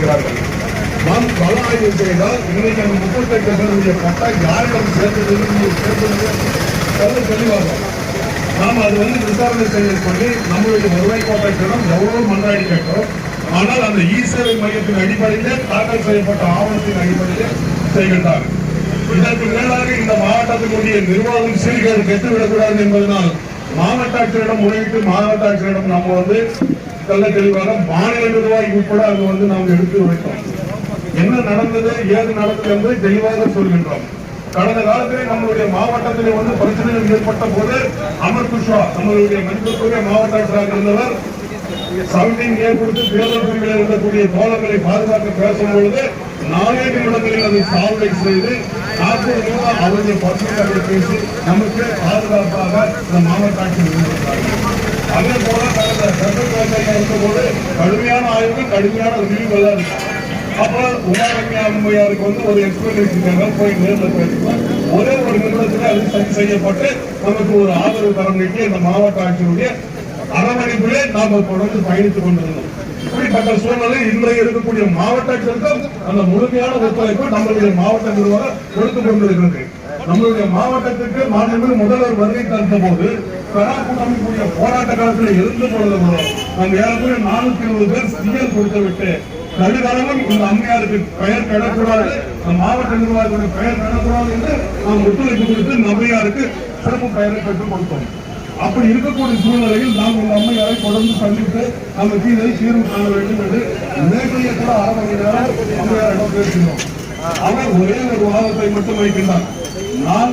நாம் கள ஆய்வு செய்தால் இன்னைக்கு அந்த முப்பத்தெட்டு பேருடைய பட்டா யாரிடம் சேர்ந்தது சேர்ந்தது தெளிவாகும். நாம் அது வந்து விசாரணை செய்ய சொல்லி நம்மளுடைய வருவாய் கோட்டை கோட்டத்திடம் எவ்வளவு மன்றாடி கேட்டோம் ஆனால் அந்த இ சேவை மையத்தின் அடிப்படையிலே தாக்கல் செய்யப்பட்ட ஆவணத்தின் அடிப்படையிலே செய்கின்றார். இதற்கு மேலாக இந்த மாவட்டத்தினுடைய நிர்வாகம் சீர்கேடு கெட்டுவிடக்கூடாது என்பதனால் மாவட்ட ஆட்சியரிடம் முறையிட்டு மாவட்ட ஆட்சியரிடம் நாம் வந்து தெல்ல தெளிவாக மாநில நிர்வாகி உட்பட அங்கு வந்து நாம் எடுத்து வைத்தோம். என்ன நடந்தது ஏது நடந்தது என்பதை தெளிவாக சொல்கின்றோம். கடந்த காலத்திலே நம்மளுடைய மாவட்டத்திலே வந்து பிரச்சனைகள் ஏற்பட்ட போது அமர் குஷ்வா நம்மளுடைய மதிப்புக்குரிய மாவட்ட ஆட்சியராக இருந்தவர் சவுண்டிங் ஏற்படுத்தி தேர்தல் பிரிவில் இருக்கக்கூடிய கோலங்களை பாதுகாக்க பேசும் பொழுது நாலே நிமிடங்களில் அதை சால்வை செய்து நாற்பது நிமிடம் அவருடைய பத்திரிகைகளை பேசி நமக்கு பாதுகாப்பாக இந்த மாவட்ட ஆட்சியர் இருந்திருக்கிறார்கள் அதே போல கடந்த சட்டப்பேரவையில் இருந்தபோது கடுமையான ஆய்வு கடுமையான ரிவ்யூ எல்லாம் இருக்கு அப்ப உமாரண்யா அம்மையாருக்கு வந்து ஒரு எக்ஸ்பிளனேஷனுக்காக போய் நேரில் பேசினார் ஒரே ஒரு நிறுவனத்தில் அது சரி செய்யப்பட்டு நமக்கு ஒரு ஆதரவு தரம் நீட்டி இந்த மாவட்ட ஆட்சியருடைய அரவணைப்பிலே நாம தொடர்ந்து பயணித்துக் கொண்டிருந்தோம் இப்படிப்பட்ட சூழ்நிலை இன்றைய இருக்கக்கூடிய மாவட்ட ஆட்சியருக்கும் அந்த முழுமையான ஒத்துழைப்பு நம்மளுடைய மாவட்ட நிர்வாகம் கொடுத்து கொண்டிருக்கிறது நம்மளுடைய மாவட்டத்துக்கு மாநில முதல்வர் வருகை தந்த போது கூட்டமைப்புடைய போராட்ட காலத்தில் இருந்து பொழுது கூட நாங்கள் ஏறக்குறைய நானூத்தி இருபது பேர் சிஎல் கொடுத்து விட்டு நடுகாலமும் இந்த அம்மையாருக்கு பெயர் பெறக்கூடாது மாவட்ட நிர்வாகத்துடைய பெயர் பெறக்கூடாது என்று நாம் ஒத்துழைப்பு கொடுத்து நம்மையாருக்கு சிறப்பு பெயரை பெற்றுக் கொடுத்தோம். அப்படி இருக்கக்கூடிய சூழ்நிலையில் நாம் உங்கள் அம்மையாரை தொடர்ந்து சந்தித்து நமக்கு இதை தீர்வு காண வேண்டும் என்று நேற்றைய கூட அரை மணி நேரம் அம்மையாரிடம் பேசினோம். அவர் ஒரே ஒரு வாதத்தை மட்டும் வைக்கின்றார். நான்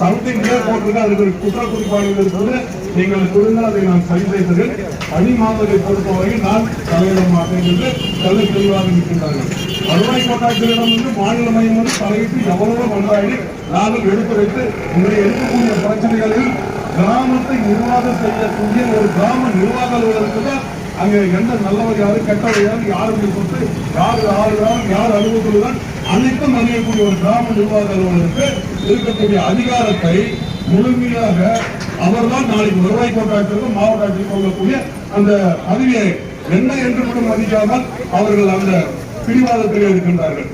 சம்திங் போட்டிருக்க அதுக்கு குற்ற குறிப்பாளர்கள் இருக்குது. நீங்கள் கொடுங்க அதை நான் சரி செய்தேன் பணி மாதிரி பொறுத்தவரையில் நான் தலையிட மாட்டேன் என்று தெல்ல தெளிவாக இருக்கின்றார்கள் வருவாய் கோட்டாட்சியரிடம் வந்து மாநில மையம் வந்து தலையிட்டு எவ்வளவோ கொண்டாடி நாங்கள் எடுத்து வைத்து இன்றைய இருக்கக்கூடிய பிரச்சனைகளில் கிராமத்தை நிர்வாகம் செய்யக்கூடிய ஒரு கிராம நிர்வாக அலுவலருக்கு அங்கே எந்த நல்லவர் யாரு கெட்டவர் யாரு யாருடைய சொத்து யார் ஆளுதான் யார் அனுபவத்துடன் அனைத்தும் அறியக்கூடிய ஒரு கிராம நிர்வாக அலுவலருக்கு இருக்கக்கூடிய அதிகாரத்தை முழுமையாக அவர்தான் நாளைக்கு வருவாய் கோட்டாட்சியருக்கும் மாவட்ட ஆட்சியர் கொள்ளக்கூடிய அந்த பதவியை என்ன என்று மட்டும் மதிக்காமல் அவர்கள் அந்த பிடிவாதத்திலே இருக்கின்றார்கள்.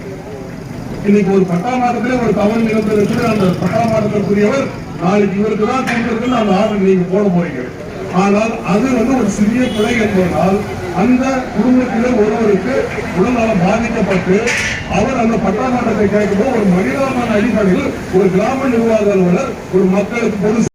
இன்னைக்கு ஒரு பட்டாமாட்டத்திலே ஒரு தவறு நிகழ்ந்திருக்கு அந்த பட்டாமாட்டத்திற்குரியவர் நாளைக்கு இவருக்கு தான் அந்த ஆர்டர் நீங்க போட போறீங்க. ஆனால் அது வந்து ஒரு சிறிய பிழை என்பதனால் அந்த குடும்பத்திலே ஒருவருக்கு உடல்நலம் பாதிக்கப்பட்டு அவர் அந்த பட்டாமாட்டத்தை கேட்கும்போது ஒரு மனிதாபிமான அடிப்படையில் ஒரு கிராம நிர்வாக அலுவலர் ஒரு மக்களுக்கு பொது